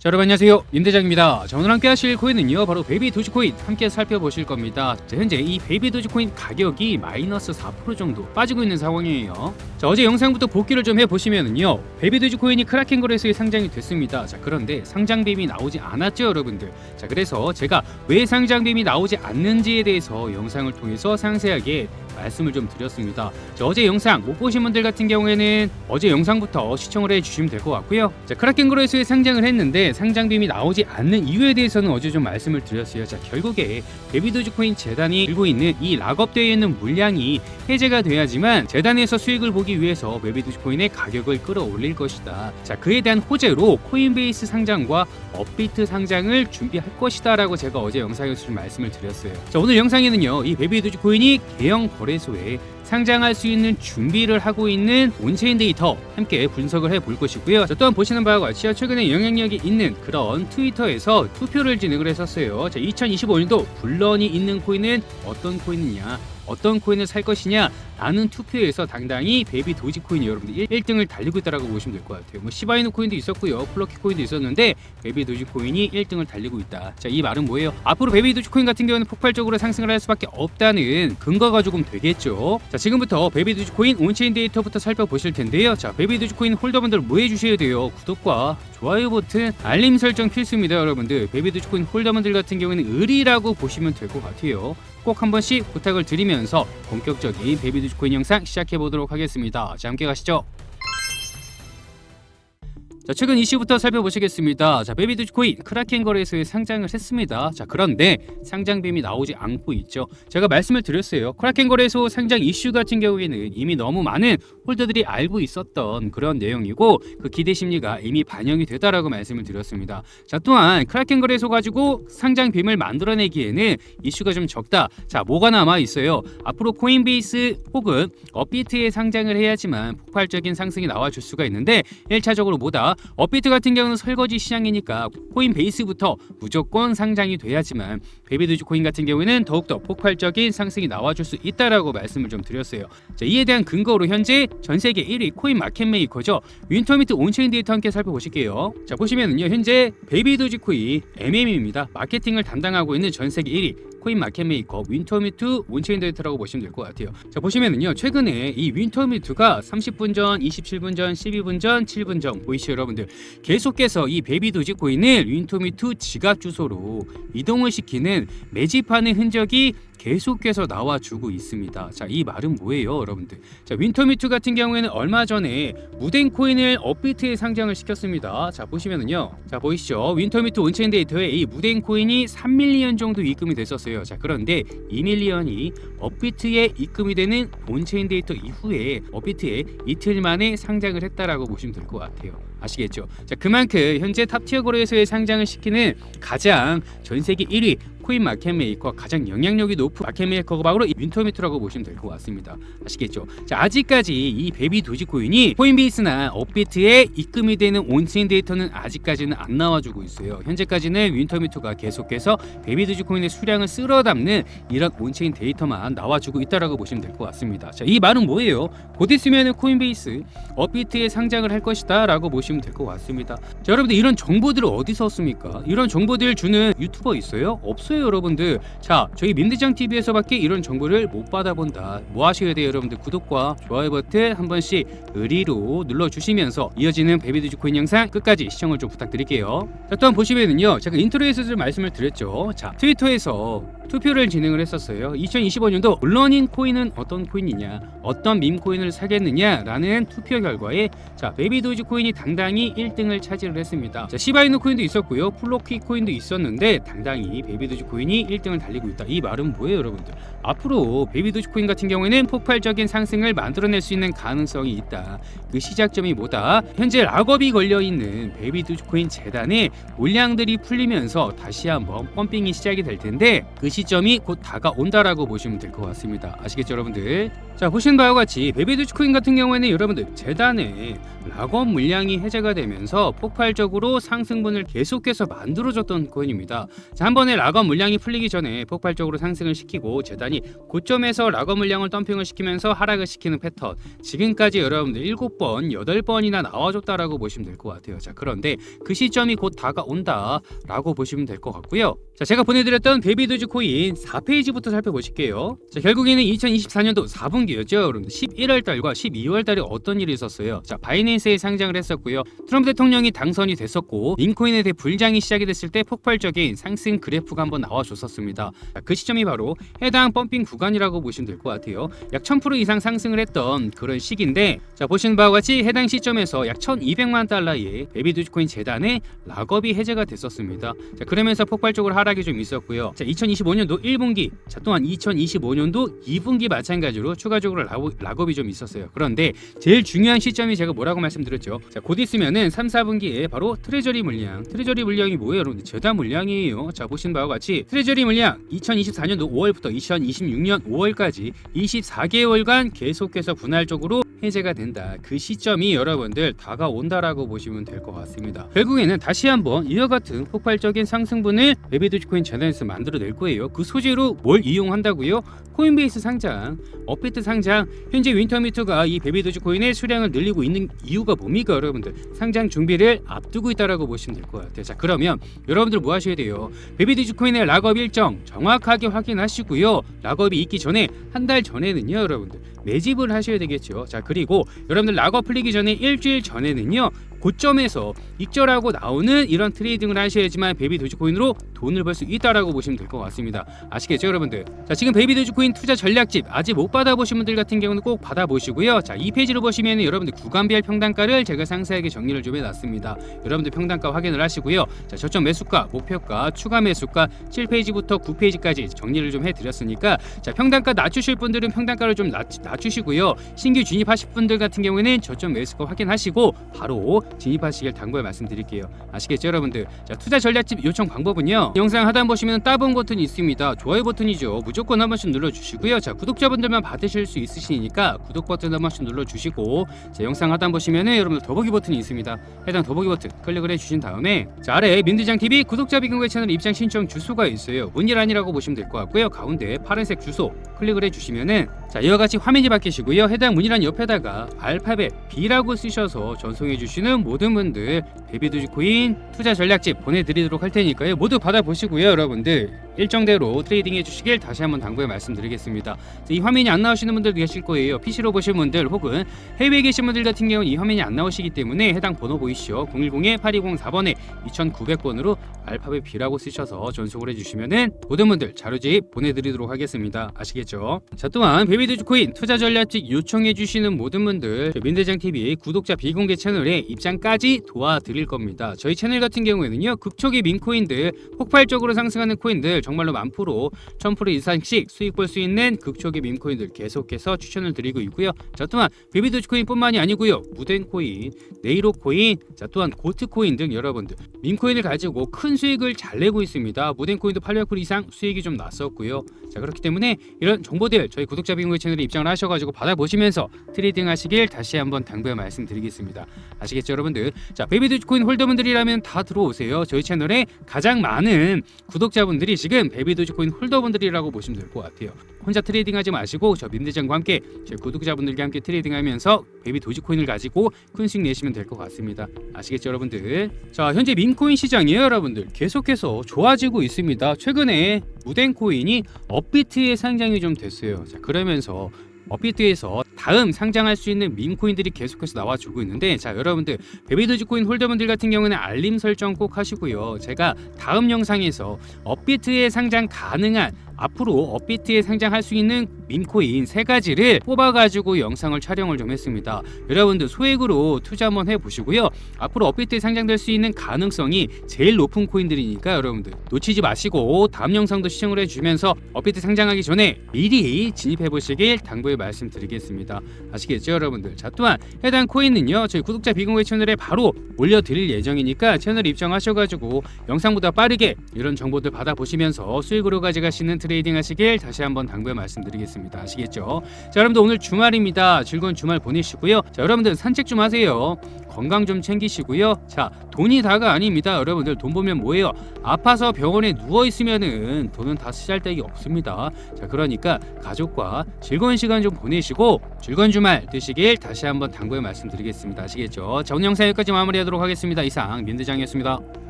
자, 여러분 안녕하세요. 임대장입니다. 자, 오늘 함께 하실 코인은요. 바로 베이비 도지코인 함께 살펴보실 겁니다. 자, 현재 이 베이비 도지코인 가격이 마이너스 4% 정도 빠지고 있는 상황이에요. 자, 어제 영상부터 복귀를 좀 해보시면은요. 베이비 도지코인이 크라켄 거래소에 상장이 됐습니다. 자, 그런데 상장 빔이 나오지 않았죠, 여러분들. 자, 그래서 제가 왜 상장 빔이 나오지 않는지에 대해서 영상을 통해서 상세하게 말씀을 좀 드렸습니다. 자, 어제 영상 못 보신 분들 같은 경우에는 어제 영상부터 시청을 해주시면 될 것 같고요. 자, 크라켄 거래소에 상장을 했는데 상장빔이 나오지 않는 이유에 대해서는 어제 좀 말씀을 드렸어요. 자, 결국에 베비도지코인 재단이 들고 있는 이 락업되어 있는 물량이 해제가 돼야지만 재단에서 수익을 보기 위해서 베비 도지코인의 가격을 끌어올릴 것이다. 자, 그에 대한 호재로 코인베이스 상장과 업비트 상장을 준비할 것이다라고 제가 어제 영상에서 좀 말씀을 드렸어요. 자, 오늘 영상에는요, 이 베비 도지코인이 개형 거래소에 상장할 수 있는 준비를 하고 있는 온체인 데이터 함께 분석을 해볼 것이고요. 자, 또한 보시는 바와 같이 최근에 영향력이 있는 그런 트위터에서 투표를 진행을 했었어요. 자, 2025년도 불런이 있는 코인은 어떤 코인이냐? 어떤 코인을 살 것이냐 라는 투표에서 당당히 베이비 도지코인이 여러분들 1, 등을 달리고 있다라고 보시면 될 것 같아요. 뭐 시바이누 코인도 있었고요. 플러키 코인도 있었는데 베이비 도지코인이 1등을 달리고 있다. 자, 이 말은 뭐예요? 앞으로 베이비 도지코인 같은 경우는 폭발적으로 상승을 할 수밖에 없다는 근거가 조금 되겠죠. 자, 지금부터 베이비 도지코인 온체인 데이터부터 살펴보실 텐데요. 자, 베이비 도지코인 홀더분들 뭐 해주셔야 돼요? 구독과 좋아요 버튼, 알림 설정 필수입니다, 여러분들. 베이비 도지코인 홀더분들 같은 경우에는 을이라고 보시면 될 것 같아요. 꼭 한 번씩 부탁을 드리면서 본격적인 베이비 도지코인 영상 시작해 보도록 하겠습니다. 자, 함께 가시죠. 자, 최근 이슈부터 살펴보시겠습니다. 자, 베이비 도지코인 크라켄 거래소에 상장을 했습니다. 자, 그런데 상장 빔이 나오지 않고 있죠. 제가 말씀을 드렸어요. 크라켄 거래소 상장 이슈 같은 경우에는 이미 너무 많은 홀더들이 알고 있었던 그런 내용이고 그 기대 심리가 이미 반영이 되다라고 말씀을 드렸습니다. 자, 또한 크라켄 거래소 가지고 상장 빔을 만들어내기에는 이슈가 좀 적다. 자, 뭐가 남아 있어요? 앞으로 코인베이스 혹은 업비트에 상장을 해야지만 폭발적인 상승이 나와줄 수가 있는데 1차적으로 뭐다? 업비트 같은 경우는 설거지 시장이니까 코인 베이스부터 무조건 상장이 돼야지만 베비도지 코인 같은 경우에는 더욱더 폭발적인 상승이 나와줄 수 있다라고 말씀을 좀 드렸어요. 자, 이에 대한 근거로 현재 전 세계 1위 코인 마켓 메이커죠. 윈터미트 온체인 데이터 함께 살펴보실게요. 자, 보시면은요. 현재 베이비 도지 코인 MM입니다. 마케팅을 담당하고 있는 전 세계 1위 코인 마켓 메이커 윈터미트 온체인 데이터라고 보시면 될 것 같아요. 자, 보시면은요. 최근에 이 윈터미트가 30분 전, 27분 전, 12분 전, 7분 전 보이시죠, 여러분들. 계속해서 이 베이비 도지 코인을 윈터미트 지갑 주소로 이동을 시키는 매집하는 흔적이 계속해서 나와주고 있습니다. 자, 이 말은 뭐예요, 여러분들? 자, 윈터미투 같은 경우에는 얼마 전에 무덴 코인을 업비트에 상장을 시켰습니다. 자, 보시면은요. 자, 보이시죠? 윈터미투 온체인 데이터에 이 무덴 코인이 3밀리언 정도 입금이 됐었어요. 자, 그런데 2밀리언이 업비트에 입금이 되는 온체인 데이터 이후에 업비트에 이틀 만에 상장을 했다라고 보시면 될 것 같아요. 아시겠죠? 자, 그만큼 현재 탑티어 거래소에 상장을 시키는 가장 전 세계 1위 코인 마켓 메이커 가장 영향력이 높은 마켓 메이커가 바로 이 윈터미트라고 보시면 될 것 같습니다. 아시겠죠? 자, 아직까지 이 베비 도지코인이 코인베이스나 업비트에 입금이 되는 온체인 데이터는 아직까지는 안 나와주고 있어요. 현재까지는 윈터미트가 계속해서 베비 도지코인의 수량을 쓸어 담는 이런 온체인 데이터만 나와주고 있다라고 보시면 될 것 같습니다. 자, 이 말은 뭐예요? 곧 있으면 코인베이스, 업비트에 상장을 할 것이다라고 보시면 될 것 같습니다. 자, 여러분들 이런 정보들을 어디서 얻습니까? 이런 정보들 주는 유튜버 있어요? 없어요, 여러분들. 자, 저희 민대장 TV에서 밖에 이런 정보를 못 받아본다. 뭐 하셔야 돼요, 여러분들? 구독과 좋아요 버튼 한 번씩 의리로 눌러주시면서 이어지는 베비드주 코인 영상 끝까지 시청을 좀 부탁드릴게요. 자, 또한 보시면은요, 제가 인트로에서 좀 말씀을 드렸죠. 자, 트위터에서 투표를 진행을 했었어요. 2025년도 물러닝 코인은 어떤 코인이냐, 어떤 밈 코인을 사겠느냐 라는 투표 결과에 자 베이비 도지 코인이 당당히 1등을 차지를 했습니다. 자 시바이누 코인도 있었고요, 플로키 코인도 있었는데 당당히 베이비 도지 코인이 1등을 달리고 있다. 이 말은 뭐예요, 여러분들? 앞으로 베이비 도지 코인 같은 경우에는 폭발적인 상승을 만들어낼 수 있는 가능성이 있다. 그 시작점이 뭐다? 현재 락업이 걸려 있는 베이비 도지 코인 재단의 물량들이 풀리면서 다시 한번 펌핑이 시작이 될 텐데 그 시점이 곧 다가온다라고 보시면 될 것 같습니다. 아시겠죠, 여러분들? 자, 보신 바와 같이 베이비 도지 코인 같은 경우에는 여러분들 재단에 락업 물량이 해제가 되면서 폭발적으로 상승분을 계속해서 만들어줬던 코인입니다. 자, 한 번에 락업 물량이 풀리기 전에 폭발적으로 상승을 시키고 재단이 고점에서 락업 물량을 덤핑을 시키면서 하락을 시키는 패턴 지금까지 여러분들 7번, 8번이나 나와줬다라고 보시면 될 것 같아요. 자 그런데 그 시점이 곧 다가온다 라고 보시면 될 것 같고요. 자 제가 보내드렸던 베이비 도지 코인 4페이지부터 살펴보실게요. 자 결국에는 2024년도 4분기였죠. 여러분들 11월 달과 12월 달에 어떤 일이 있었어요. 자 바이낸스에 상장을 했었고요. 트럼프 대통령이 당선이 됐었고 링코인에 대해 불장이 시작이 됐을 때 폭발적인 상승 그래프가 한번 나와줬었습니다. 자, 그 시점이 바로 해당 펌핑 구간이라고 보시면 될 것 같아요. 약 1000% 이상 상승을 했던 그런 시기인데 자 보시는 바와 같이 해당 시점에서 약 1200만 달러의 베이비 도지코인 재단의 락업이 해제가 됐었습니다. 자 그러면서 폭발적으로 하락이 좀 있었고요. 자 2025년도 1분기 자 또한 2025년도 2분기 마찬가지로 추가적으로 락업, 락업이 좀 있었어요. 그런데 제일 중요한 시점이 제가 뭐라고 말씀드렸죠. 자 곧 있으면은 3, 4분기에 바로 트레저리 물량. 트레저리 물량이 뭐예요, 여러분? 재단 물량이에요. 자 보시는 바와 같이 트레저리 물량 2024년도 5월부터 2026년 5월까지 24개월간 계속해서 분할적으로 해제가 된다. 그 시점이 여러분들 다가온다라고 보시면 될 것 같습니다. 결국에는 다시 한번 이와 같은 폭발적인 상승분을 베비 도지코인 재단에서 만들어낼 거예요. 그 소재로 뭘 이용한다고요? 코인베이스 상장, 업비트 상장, 현재 윈터미터가 이 베비 도지코인의 수량을 늘리고 있는 이유가 뭡니까, 여러분들? 상장 준비를 앞두고 있다라고 보시면 될 것 같아요. 자, 그러면 여러분들 뭐 하셔야 돼요? 베비 도지코인의 락업 일정 정확하게 확인하시고요. 락업이 있기 전에 한 달 전에는요, 여러분들 매집을 하셔야 되겠죠. 자, 그리고 여러분들 락업 풀리기 전에 일주일 전에는요. 고점에서 익절하고 나오는 이런 트레이딩을 하셔야지만 베이비 도지코인으로 돈을 벌 수 있다라고 보시면 될 것 같습니다. 아시겠죠, 여러분들? 자, 지금 베이비 도지코인 투자 전략집 아직 못 받아보신 분들 같은 경우는 꼭 받아보시고요. 자, 이 페이지를 보시면 여러분들 구간별 평단가를 제가 상세하게 정리를 좀 해놨습니다. 여러분들 평단가 확인을 하시고요. 자, 저점 매수가, 목표가, 추가 매수가 7페이지부터 9페이지까지 정리를 좀 해드렸으니까 자, 평단가 낮추실 분들은 평단가를 좀 낮, 낮추시고요. 신규 진입하실 분들 같은 경우에는 저점 매수가 확인하시고 바로 진입하시길 당부해 말씀드릴게요. 아시겠죠, 여러분들? 자, 투자 전략집 요청 방법은요. 영상 하단 보시면 따봉 버튼이 있습니다. 좋아요 버튼이죠. 무조건 한 번씩 눌러주시고요. 자, 구독자분들만 받으실 수 있으시니까 구독 버튼 한 번씩 눌러주시고 자, 영상 하단 보시면은 여러분들 더보기 버튼이 있습니다. 해당 더보기 버튼 클릭을 해주신 다음에 자, 아래 민대장 TV 구독자 비공개 채널 입장 신청 주소가 있어요. 문의란이라고 보시면 될 것 같고요. 가운데 파란색 주소 클릭을 해주시면은 자, 이와 같이 화면이 바뀌시고요. 해당 문의란 옆에다가 알파벳 B라고 쓰셔서 전송해 주시는 모든 분들 베비도지코인 투자 전략집 보내드리도록 할 테니까요. 모두 받아보시고요, 여러분들. 일정대로 트레이딩 해주시길 다시 한번 당부해 말씀드리겠습니다. 자, 이 화면이 안 나오시는 분들 계실 거예요. PC로 보신 분들 혹은 해외에 계신 분들 같은 경우는 이 화면이 안 나오시기 때문에 해당 번호 보이시죠? 010-8204번에 2900번으로 알파벳 B라고 쓰셔서 전송을 해주시면은 모든 분들 자료집 보내드리도록 하겠습니다. 아시겠죠? 자 또한 베비도지코인 투자 전략직 요청해 주시는 모든 분들 민대장 TV 구독자 비공개 채널에 입장까지 도와드릴 겁니다. 저희 채널 같은 경우에는요 극초기 민코인들 폭발적으로 상승하는 코인들 정말로 만 프로, 천 프로 이상씩 수익 볼 수 있는 극초기 민코인들 계속해서 추천을 드리고 있고요. 자 또한 베비도지코인뿐만이 아니고요 무덴코인, 네이로코인, 자 또한 고트코인 등 여러분들 민코인을 가지고 큰 수익을 잘 내고 있습니다. 무덴코인도 800% 이상 수익이 좀 났었고요. 자 그렇기 때문에 이런 정보들 저희 구독자 비공개 채널에 입장을 하셔가지고 받아보시면서 트레이딩 하시길 다시 한번 당부해 말씀드리겠습니다. 아시겠죠 여러분들? 자 베이비 도지코인 홀더분들이라면 다 들어오세요. 저희 채널에 가장 많은 구독자분들이 지금 베이비 도지코인 홀더분들이라고 보시면 될 것 같아요. 혼자 트레이딩하지 마시고 저 민대장과 함께 저희 구독자분들과 함께 트레이딩하면서 베이비 도지코인을 가지고 큰 수익 내시면 될 것 같습니다. 아시겠죠 여러분들? 자 현재 민코인 시장이에요 여러분들 계속해서 좋아지고 있습니다. 최근에 무덴코인이 업비트에 상장이 좀 됐어요. 자 그러면서 업비트에서 다음 상장할 수 있는 민코인들이 계속해서 나와주고 있는데 자 여러분들 베비도지코인 홀더분들 같은 경우는 알림 설정 꼭 하시고요. 제가 다음 영상에서 업비트에 상장 가능한 앞으로 업비트에 상장할 수 있는 민코인 세 가지를 뽑아가지고 영상을 촬영을 좀 했습니다. 여러분들 소액으로 투자 한번 해보시고요. 앞으로 업비트에 상장될 수 있는 가능성이 제일 높은 코인들이니까 여러분들 놓치지 마시고 다음 영상도 시청을 해주면서 업비트 상장하기 전에 미리 진입해보시길 당부의 말씀드리겠습니다. 아시겠죠, 여러분들? 자, 또한 해당 코인은요, 저희 구독자 비공개 채널에 바로 올려드릴 예정이니까 채널 입장하셔가지고 영상보다 빠르게 이런 정보들 받아보시면서 수익으로 가져가시는 트레이딩 하시길 다시 한번 당부해 말씀드리겠습니다. 아시겠죠? 자, 여러분들 오늘 주말입니다. 즐거운 주말 보내시고요. 자, 여러분들 산책 좀 하세요. 건강 좀 챙기시고요. 자, 돈이 다가 아닙니다. 여러분들 돈 보면 뭐예요? 아파서 병원에 누워 있으면은 돈은 다 쓰잘데기 없습니다. 자, 그러니까 가족과 즐거운 시간 좀 보내시고 즐거운 주말 되시길 다시 한번 당부해 말씀드리겠습니다. 아시겠죠? 자, 오늘 영상 여기까지 마무리하도록 하겠습니다. 이상 민대장이었습니다.